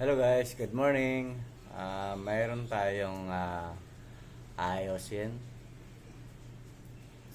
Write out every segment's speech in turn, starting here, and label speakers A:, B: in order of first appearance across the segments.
A: Hello guys, good morning. Ah, mayroon tayong ah, ayosin.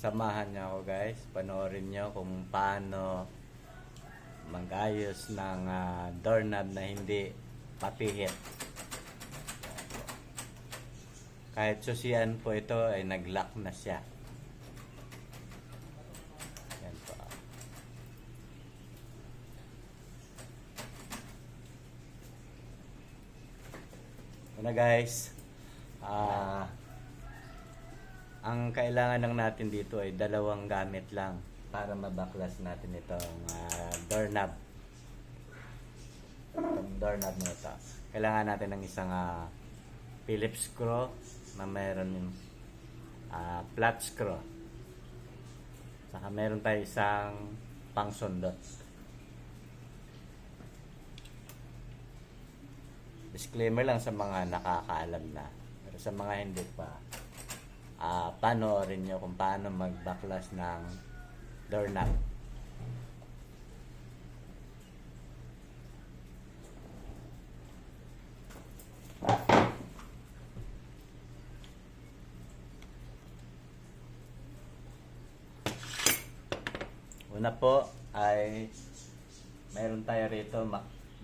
A: Samahan niyo ako guys. Panoorin niyo kung paano mag-ayos ng ah, doorknob na hindi papihit. Kahit susian po ito ay nag-lock na siya. Yan po. Una guys, ah ang kailangan lang natin dito ay dalawang gamit lang para mabaklas natin itong ah, doorknob. Itong doorknob na ito. Kailangan natin ng isang ah, Phillips screw na meron yung ah, flat screw. Saka meron tayo isang pangsundot. Disclaimer lang sa mga nakakaalam na. Pero sa mga hindi pa, ah panoorin nyo kung paano magbaklas ng doorknob. Una po ay meron tayo rito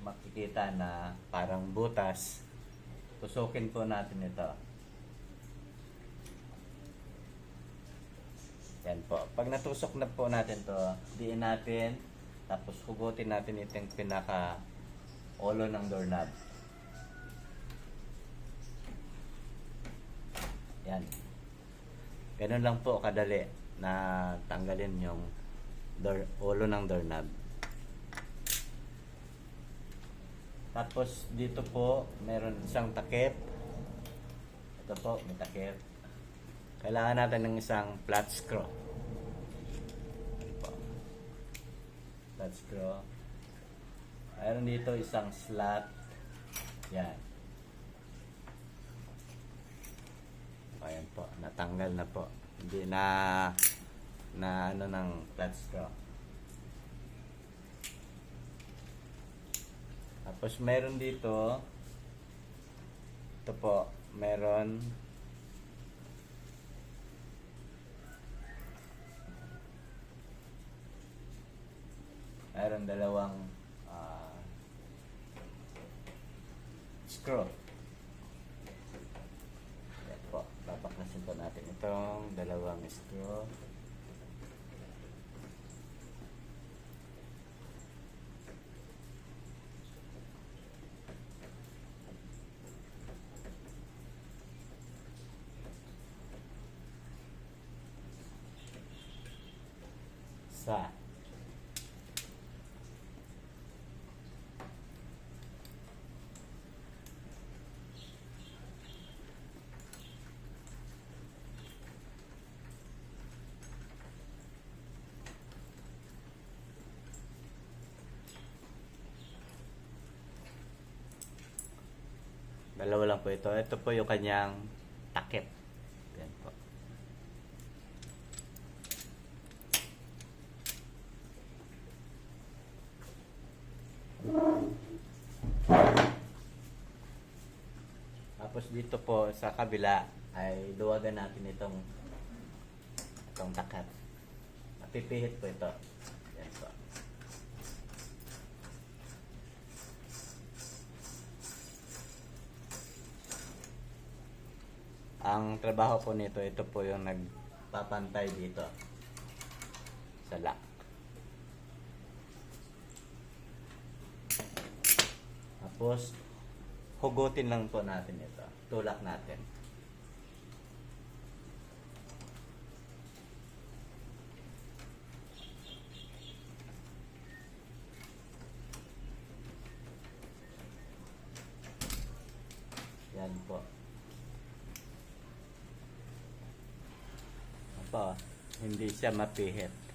A: makikita na parang butas. Tusukin po natin ito. Yan po. Pag natusok na po natin to, diin natin, tapos hugutin natin itong pinaka ulo ng doorknob. Yan. Ganun lang po kadali na tanggalin yung door, ulo ng doorknob. Tapos dito po, meron isang takip. Ito po, may takip. Kailangan natin ng isang flat screw. Ito po. Flat screw. Mayroon dito isang slot. Yan. Ayan po, natanggal na po. Hindi na na ano ng flat screw. Tapos meron dito ito po, meron meron dalawang ah, screw. Yan po, babaklasin po natin itong dalawang screw. Sa Dalawa lang po ito. Ito po yung kanyang dito po sa kabila ay duwagan natin itong itong takat. Mapipihit po ito. Yan po. Ang trabaho po nito, ito po yung nagpapantay dito sa lock. Tapos, hugutin lang po natin ito. Tulak natin. Yan po. Apa, hindi siya mapihit.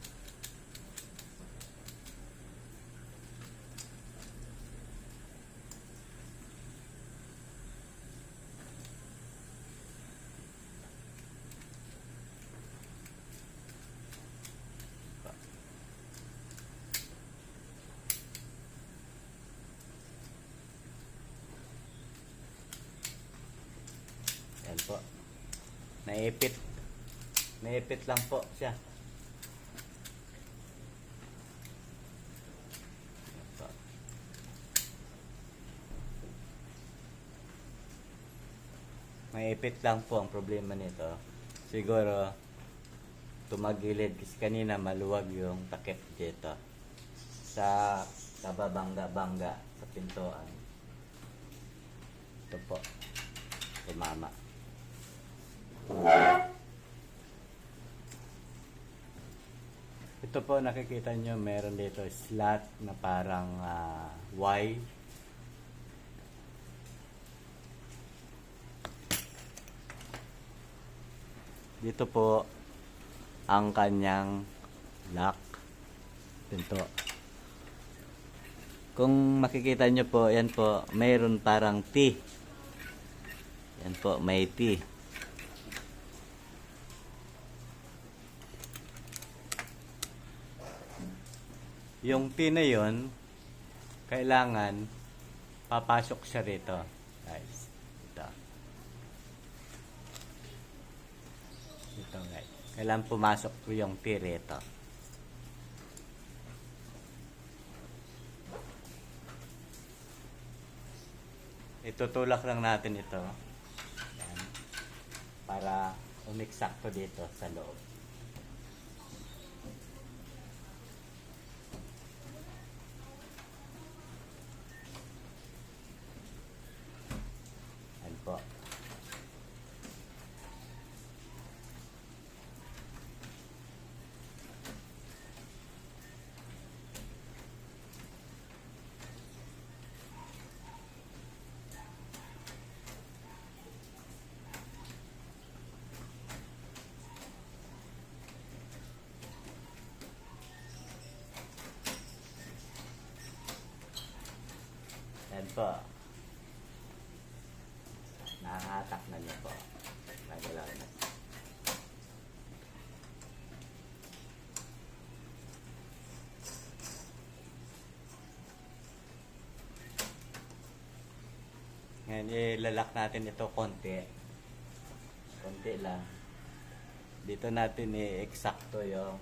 A: Po. Naipit. Naipit lang po siya. Po. Maipit lang po ang problema nito. Siguro, tumagilid kasi kanina maluwag yung takip dito sa kababangga-bangga sa pintuan. Ito po. Tumama. Ito po nakikita nyo meron dito slot na parang ah, Y. Dito po ang kanyang lock pinto. Kung makikita nyo po, yan po, mayroon parang T. Yan po, may T. Yung T na yun, kailangan papasok siya rito. Guys, ito. Ito guys. Kailangan pumasok po yung T rito. Itutulak lang natin ito. Yan. Para umiksakto dito sa loob. Yan po. Yan po. Nakahatak na niya po. Nagalaw na. Ngayon, ilalak natin ito konti. Konti lang. Dito natin i-eksakto yung,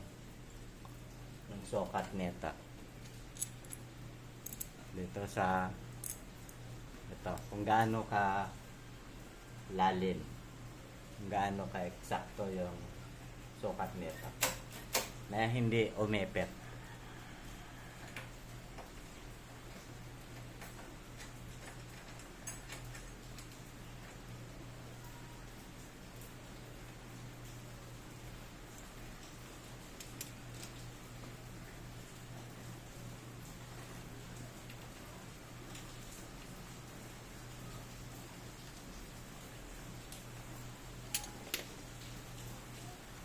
A: yung sukat neta dito sa ito kung gaano ka lalim kung gaano ka eksakto yung sukat nito. Na hindi umepet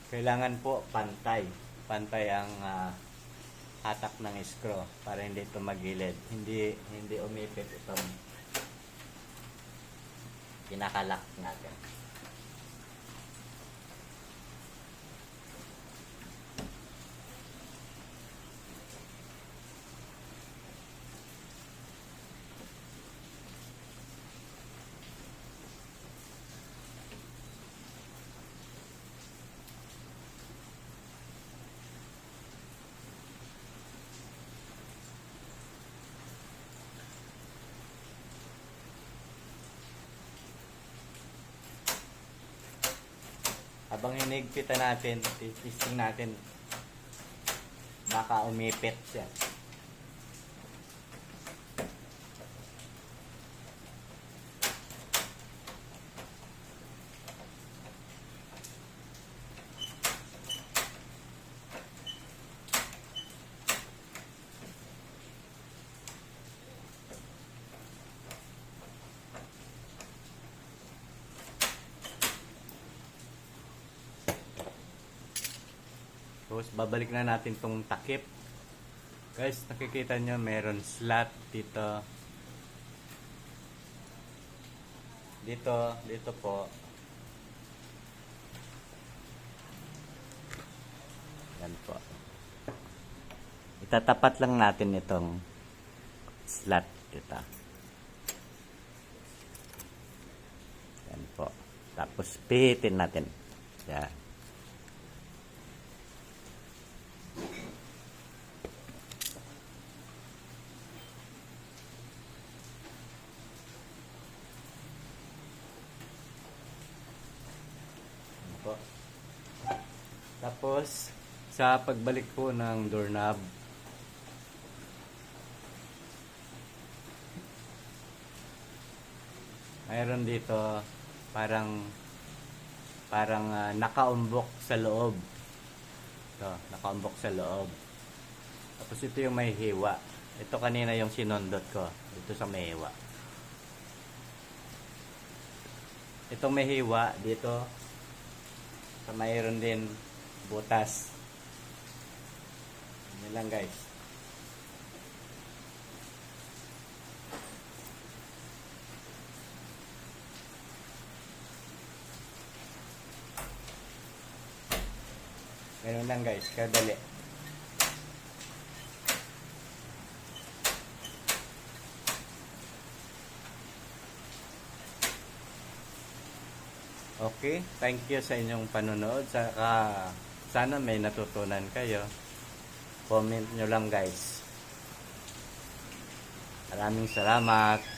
A: kailangan po pantay. Pantay ang ah, hatak ng screw para hindi ito magilid hindi hindi umipit itong kinakalak natin habang hinigpitan natin testing natin. Baka umipit siya Tapos babalik na natin tong takip. Guys, nakikita nyo meron slot dito. Dito, dito po. Yan po. Itatapat lang natin itong slot dito. Yan po. Tapos pihitin natin. Yan. Ano po. Tapos, sa pagbalik po ng doorknob, mayroon dito parang parang ah, nakaumbok sa loob. Ito, nakaumbok sa loob. Tapos ito yung may hiwa. Ito kanina yung sinondot ko. Dito sa may hiwa. Itong may hiwa dito sa mayroon din butas. Yan lang guys. Ganun lang guys, kadali. Okay, thank you sa inyong panonood. Saka sana may natutunan kayo. Comment nyo lang guys. Maraming salamat.